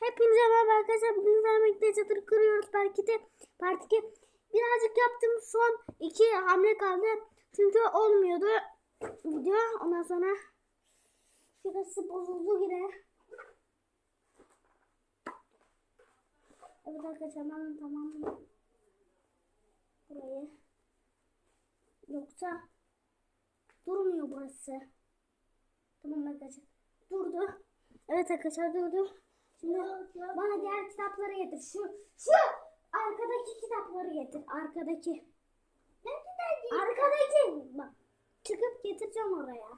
Hepinize merhaba arkadaşlar. Bugün birlikte çadır kuruyoruz. Parkete, partike birazcık yaptım. Son iki hamle kaldı. Çünkü olmuyordu video. Ondan sonra şurası bozuldu yine. Evet arkadaşlar ben tamam burayı. Yoksa durmuyor burası. Tamam arkadaşlar. Durdu. Evet arkadaşlar durdu. Şimdi bana diğer kitapları getir. Şu şu arkadaki kitapları getir. Arkadaki. Arkadaki. Bak. Çıkıp getireceğim oraya.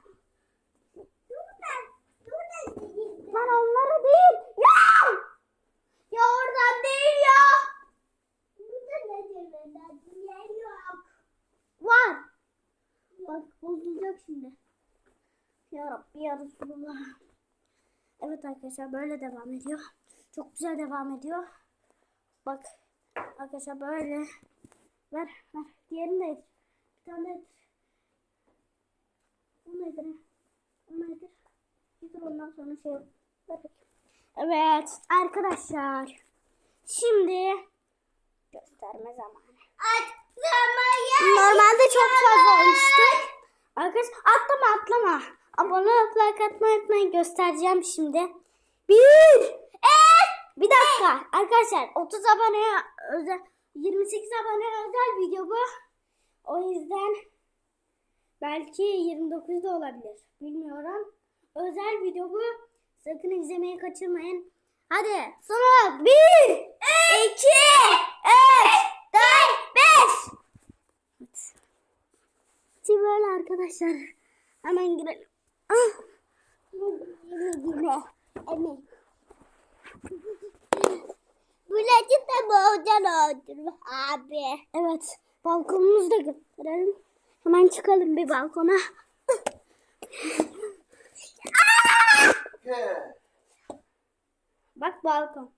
Lan onları değil. Ya! Ya oradan değil ya. Var. Bak bozulacak şimdi. Ya Rabbi ya Resulullah. Evet arkadaşlar böyle devam ediyor. Çok güzel devam ediyor. Bak arkadaşlar böyle. Ver ver. Diğerini de yedir. Bir tane yedir. Onu yedir. Onu yedir. Yedir ondan sonra şey. Ver bakayım. Evet arkadaşlar. Şimdi gösterme zamanı. Normalde çok fazla olmuştu. Arkadaşlar atlama atlama. Abone olup like atmayı unutmayın. Göstereceğim şimdi. Bir. Evet. Bir dakika. Arkadaşlar 30 aboneye özel 28 aboneye özel video bu. O yüzden belki 29 da olabilir. Bilmiyorum. Özel video bu. Sakın izlemeyi kaçırmayın. Hadi sonra 1 2 3 4 5 Şimdi böyle arkadaşlar. Hemen girelim. Yine. Evet. Bulacı da boğacan öldürür abi. Evet. Balkonumuzu da gösterelim. Hemen çıkalım bir balkona. Bak balkon.